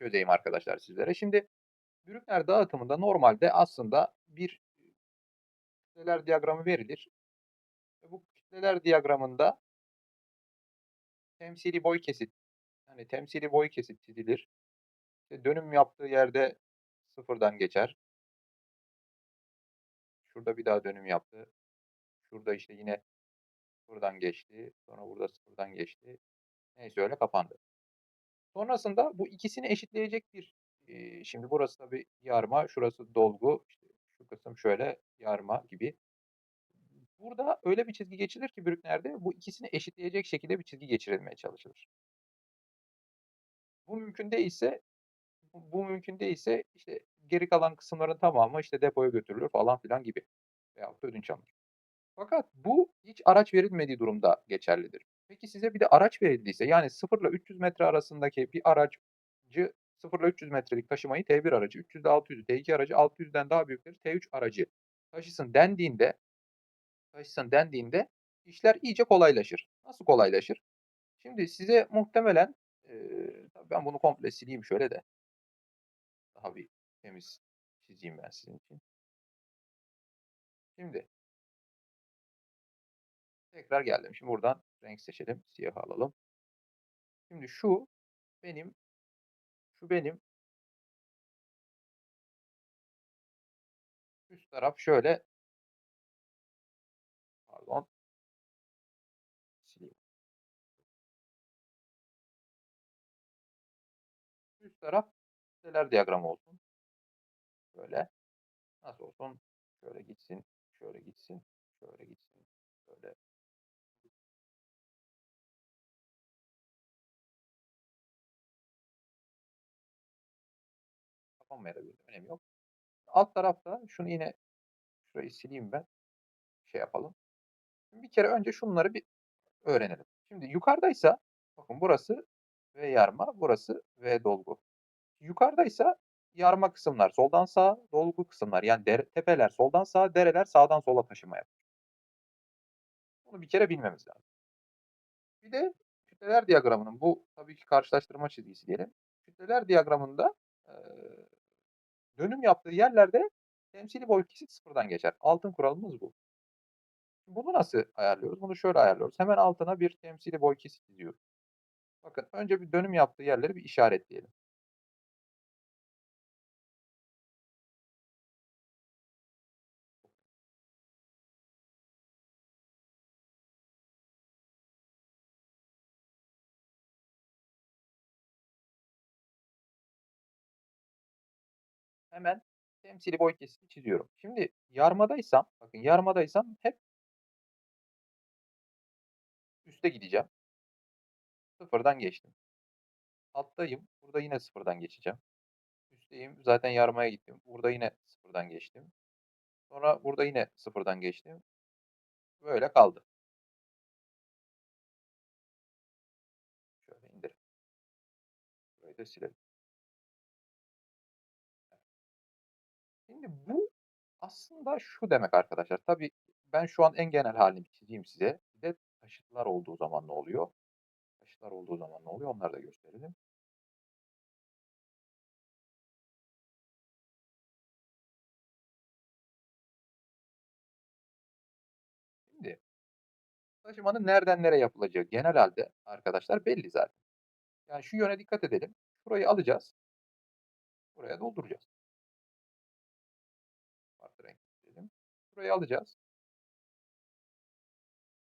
Çözeyim arkadaşlar sizlere. Şimdi Brückner dağıtımında normalde aslında bir kütleler diyagramı verilir. Ve bu kütleler diyagramında temsili boy kesit yani temsili boy kesit çizilir. İşte dönüm yaptığı yerde sıfırdan geçer. Şurada bir daha dönüm yaptı. Şurada işte yine sıfırdan geçti. Sonra burada sıfırdan geçti. Neyse öyle kapandı. Sonrasında bu ikisini eşitleyecek bir e, şimdi burası tabi yarma, şurası dolgu. İşte şu kısım şöyle yarma gibi. Burada öyle bir çizgi geçilir ki Brückner'de bu ikisini eşitleyecek şekilde bir çizgi geçirilmeye çalışılır. Bu mümkün değilse bu, mümkün değilse işte geri kalan kısımların tamamı işte depoya götürülür falan filan gibi. Da ödünç alınır. Fakat bu hiç araç verilmediği durumda geçerlidir. Peki size bir de araç verildiyse yani 0 ile 300 metre arasındaki bir aracı 0 ile 300 metrelik taşımayı T1 aracı, 300 ile 600'ü T2 aracı, 600'den daha büyükleri T3 aracı taşısın dendiğinde taşısın dendiğinde işler iyice kolaylaşır. Nasıl kolaylaşır? Şimdi size muhtemelen e, ben bunu komple sileyim şöyle de daha bir temiz çizeyim ben sizin için. Şimdi tekrar geldim. Şimdi buradan renk seçelim. Siyah alalım. Şimdi şu benim şu benim üst taraf şöyle pardon sileyim. Üst taraf siteler diyagramı olsun. Böyle. Nasıl olsun? Şöyle gitsin, şöyle gitsin, şöyle gitsin, Kapanmayabilir. Önemi yok. Alt tarafta şunu yine şurayı sileyim ben. Şey yapalım. Bir kere önce şunları bir öğrenelim. Şimdi yukarıdaysa bakın burası V yarma, burası V dolgu. Yukarıdaysa yarma kısımlar soldan sağa, dolgu kısımlar yani dere, tepeler soldan sağa, dereler sağdan sola taşıma yapar. Bunu bir kere bilmemiz lazım. Bir de kütleler diyagramının bu tabii ki karşılaştırma çizgisi diyelim. Kütleler diyagramında dönüm yaptığı yerlerde temsili boy kesit sıfırdan geçer. Altın kuralımız bu. Bunu nasıl ayarlıyoruz? Bunu şöyle ayarlıyoruz. Hemen altına bir temsili boy kesit çiziyoruz. Bakın önce bir dönüm yaptığı yerleri bir işaretleyelim. Hemen temsili boy kesiti çiziyorum. Şimdi yarmadaysam, bakın yarmadaysam hep üste gideceğim. Sıfırdan geçtim. Alttayım. Burada yine sıfırdan geçeceğim. Üstteyim. Zaten yarmaya gittim. Burada yine sıfırdan geçtim. Sonra burada yine sıfırdan geçtim. Böyle kaldı. Şöyle indir. Burayı da silelim. Şimdi bu aslında şu demek arkadaşlar. Tabii ben şu an en genel halini çizeyim size. Bir de taşıtlar olduğu zaman ne oluyor? Taşıtlar olduğu zaman ne oluyor? Onları da gösterelim. Şimdi taşımanın nereden nereye yapılacağı genel halde arkadaşlar belli zaten. Yani şu yöne dikkat edelim. Şurayı alacağız. Buraya dolduracağız. Farklı renk Burayı alacağız.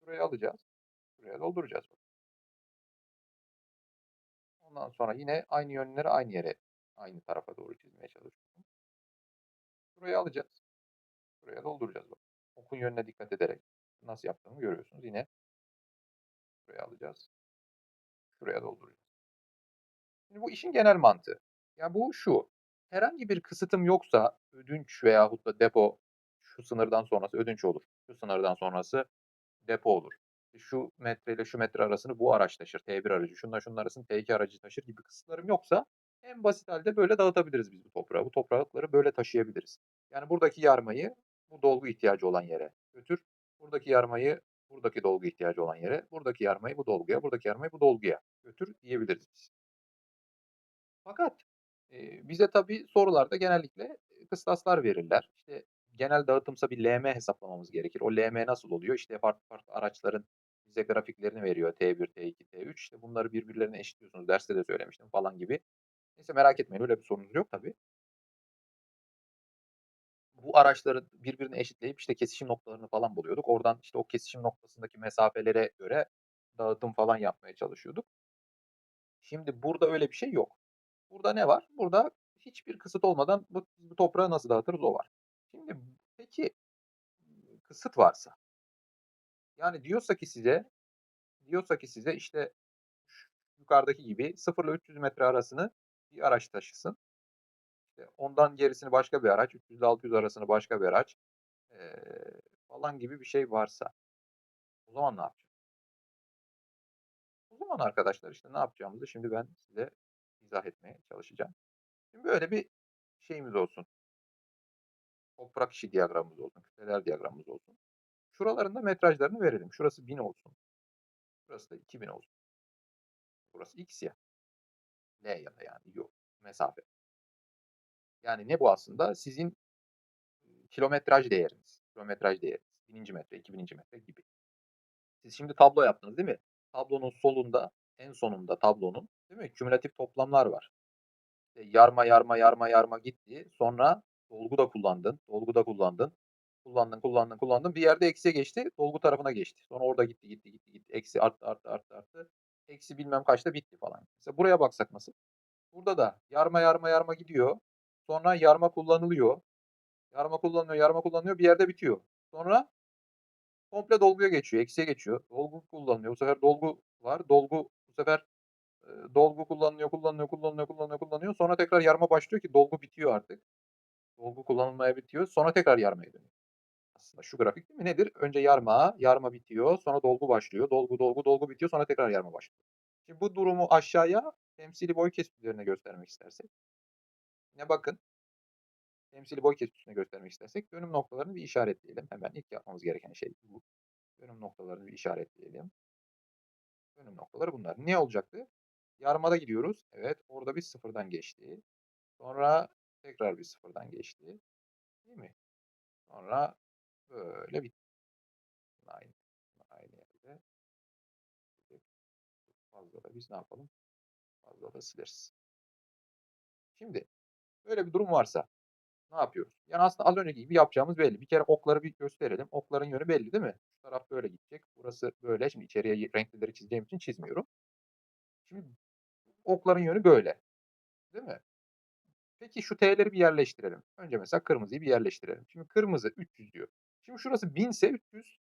Burayı alacağız. Buraya dolduracağız. Ondan sonra yine aynı yönleri aynı yere, aynı tarafa doğru çizmeye çalışıyorum. Burayı alacağız. Buraya dolduracağız. Bak. Okun yönüne dikkat ederek nasıl yaptığımı görüyorsunuz. Yine buraya alacağız. Şuraya dolduracağız. Şimdi bu işin genel mantığı. Ya bu şu. Herhangi bir kısıtım yoksa ödünç veyahut da depo şu sınırdan sonrası ödünç olur. Şu sınırdan sonrası depo olur. Şu metre ile şu metre arasını bu araç taşır. T1 aracı. Şunla şunun arasını T2 aracı taşır gibi kısıtlarım yoksa en basit halde böyle dağıtabiliriz biz bu toprağı. Bu toprakları böyle taşıyabiliriz. Yani buradaki yarmayı bu dolgu ihtiyacı olan yere götür. Buradaki yarmayı Buradaki dolgu ihtiyacı olan yere, buradaki yarmayı bu dolguya, buradaki yarmayı bu dolguya götür diyebiliriz biz. Fakat, eee, bize tabii sorularda genellikle, kıstaslar verirler. İşte, genel dağıtımsa bir LM hesaplamamız gerekir. O LM nasıl oluyor? İşte, farklı farklı araçların bize grafiklerini veriyor. T1, T2, T3. İşte, bunları birbirlerine eşitliyorsunuz. Derste de söylemiştim falan gibi. Neyse merak etmeyin öyle bir sorunuz yok tabii. Bu araçları birbirine eşitleyip, işte, kesişim noktalarını falan buluyorduk. Oradan, işte, o kesişim noktasındaki mesafelere göre dağıtım falan yapmaya çalışıyorduk. Şimdi burada öyle bir şey yok. Burada ne var? Burada hiçbir kısıt olmadan bu bu toprağı nasıl dağıtırız o var. Şimdi peki, kısıt varsa yani diyorsa ki size diyorsa ki size, işte, yukarıdaki gibi 0 ile 300 metre arasını bir araç taşısın. İşte, ondan gerisini başka bir araç, 300 ile 600 arasını başka bir araç, eee, falan gibi bir şey varsa o zaman ne yapacağız? O zaman arkadaşlar, işte, ne yapacağımızı şimdi ben size izah etmeye çalışacağım. Şimdi böyle bir şeyimiz olsun. Toprak işi diyagramımız olsun, kütleler diyagramımız olsun. Şuraların da metrajlarını verelim. Şurası 1000 olsun. Burası da 2000 olsun. Burası x ya. L ya da yani yol, mesafe. Yani ne bu aslında? Sizin kilometraj değeriniz. Kilometraj değeriniz. 1000'inci metre, 2000'inci metre gibi. Siz şimdi tablo yaptınız değil mi? Tablonun solunda, en sonunda tablonun, değil mi? Kümülatif toplamlar var. İşte yarma, yarma, yarma, yarma gitti. Sonra dolgu da kullandın, dolgu da kullandın. Kullandın, kullandın, kullandın. Bir yerde eksiye geçti, dolgu tarafına geçti. Sonra orada gitti, gitti, gitti, gitti. Eksi arttı, arttı, arttı, arttı. Eksi bilmem kaçta bitti falan. Mesela buraya baksak nasıl? Burada da yarma, yarma, yarma gidiyor. Sonra yarma kullanılıyor. Yarma kullanılıyor, yarma kullanılıyor. Bir yerde bitiyor. Sonra komple dolguya geçiyor, eksiye geçiyor. Dolgu kullanılıyor. Bu sefer dolgu var. Dolgu bu sefer, eee, dolgu kullanılıyor, kullanılıyor, kullanılıyor, kullanılıyor, kullanılıyor. Sonra tekrar yarma başlıyor ki dolgu bitiyor artık. Dolgu kullanılmaya bitiyor. Sonra tekrar yarmaya dönüyor. Aslında şu grafik değil mi? Nedir? Önce yarma, yarma bitiyor. Sonra dolgu başlıyor. Dolgu, dolgu, dolgu bitiyor. Sonra tekrar yarma başlıyor. Şimdi bu durumu aşağıya temsili boy kesitlerine göstermek istersek yine bakın temsili boy kesitine göstermek istersek dönüm noktalarını bir işaretleyelim. Hemen ilk yapmamız gereken şey bu. Dönüm noktalarını bir işaretleyelim. Dönüm noktaları bunlar. Ne olacaktı? Yarmada gidiyoruz. Evet, orada bir sıfırdan geçti. Sonra tekrar bir sıfırdan geçti. Değil mi? Sonra böyle bitti. Aynı, aynı yerde. Fazla da biz ne yapalım? Fazla da sileriz. Şimdi böyle bir durum varsa ne yapıyoruz? Yani aslında az önceki gibi yapacağımız belli. Bir kere okları bir gösterelim. Okların yönü belli değil mi? Şu taraf böyle gidecek. Burası böyle. Şimdi içeriye renklileri çizeceğim için çizmiyorum. Şimdi okların yönü böyle. Değil mi? Peki şu T'leri bir yerleştirelim. Önce mesela kırmızıyı bir yerleştirelim. Şimdi kırmızı 300 diyor. Şimdi şurası 1000 ise 300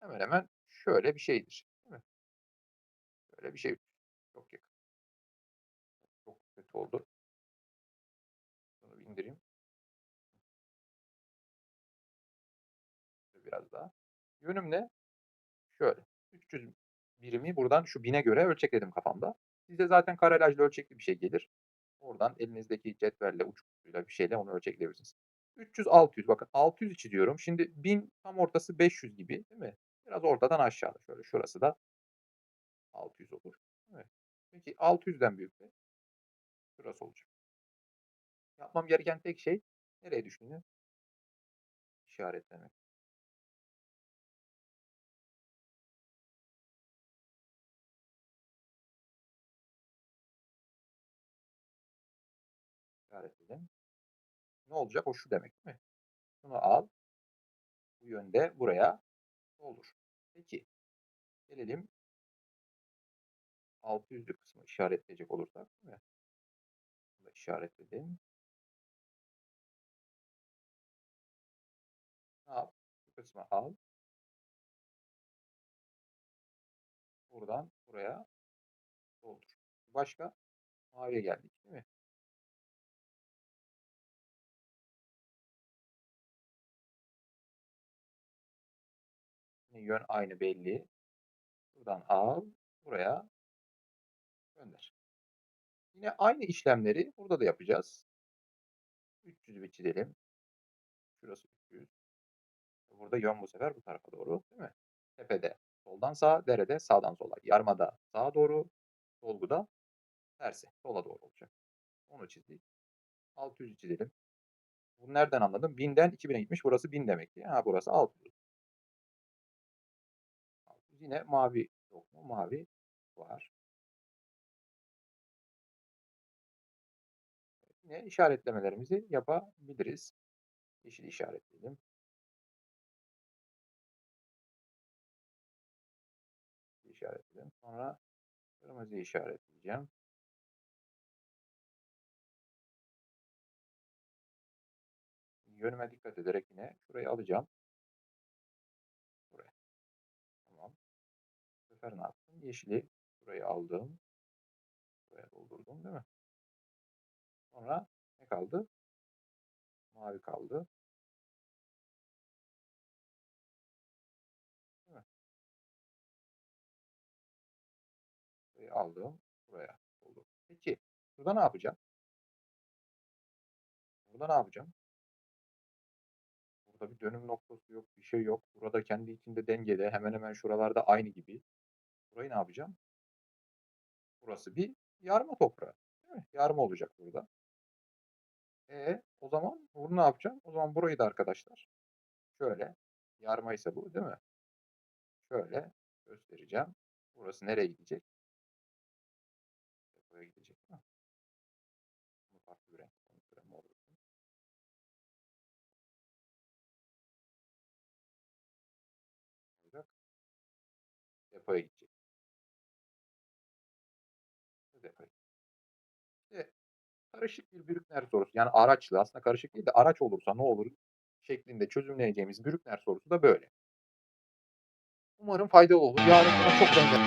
hemen hemen şöyle bir şeydir. Değil mi? Böyle bir şey. Çok yakın. Çok kötü oldu. Bunu indireyim. Biraz daha. Yönüm ne? Şöyle. 300 birimi buradan şu 1000'e göre ölçekledim kafamda. Size zaten karelajlı ölçekli bir şey gelir. Oradan elinizdeki cetvelle, uç ucuyla bir şeyle onu ölçekleyebilirsiniz. 300, 600 bakın 600 içi diyorum. Şimdi 1000 tam ortası 500 gibi değil mi? Biraz ortadan aşağıda şöyle şurası da 600 olur. Evet. Peki 600'den büyük de şurası olacak. Yapmam gereken tek şey nereye düştüğünü işaretlemek. İşaretledim. Ne olacak? O şu demek değil mi? Şunu al. Bu yönde buraya olur. Peki. Gelelim 600'lü kısmı işaretleyecek olursak değil mi? Bunu işaretledim. Ne yap? Bu kısmı al. Buradan buraya doldur. Başka? Maviye geldik değil mi? Yön aynı belli. Buradan al. Buraya gönder. Yine aynı işlemleri burada da yapacağız. 300'ü bir çizelim. Şurası 300. Burada yön bu sefer bu tarafa doğru değil mi? Tepede. Soldan sağa, derede sağdan sola. Yarmada sağa doğru, dolguda tersi, sola doğru olacak. Onu çizdik. 600'ü çizelim. Bunu nereden anladım? 1000'den 2000'e gitmiş. Burası 1000 demek ki. Ha burası 600. 600. Yine mavi yok mu? Mavi var. Yine işaretlemelerimizi yapabiliriz. Yeşil işaretleyelim. işaretledim. Sonra kırmızı işaretleyeceğim. Yönüme dikkat ederek yine şurayı alacağım. Ne yaptım? Yeşili buraya aldım. Buraya doldurdum değil mi? Sonra ne kaldı? Mavi kaldı. Değil mi? Burayı aldım. Buraya doldurdum. Peki burada ne yapacağım? Burada ne yapacağım? Burada bir dönüm noktası yok, bir şey yok. Burada kendi içinde dengede. Hemen hemen şuralarda aynı gibi. Burayı ne yapacağım? Burası bir yarma toprağı. Değil mi? Yarma olacak burada. E o zaman bunu ne yapacağım? O zaman burayı da arkadaşlar şöyle yarma ise bu değil mi? Şöyle göstereceğim. Burası nereye gidecek? Buraya gidecek? Bunu farklı bir renk. Depoya gidecek. Karışık bir Brückner sorusu. Yani araçlı aslında karışık değil de araç olursa ne olur şeklinde çözümleyeceğimiz Brückner sorusu da böyle. Umarım faydalı olur. Yarın çok benzer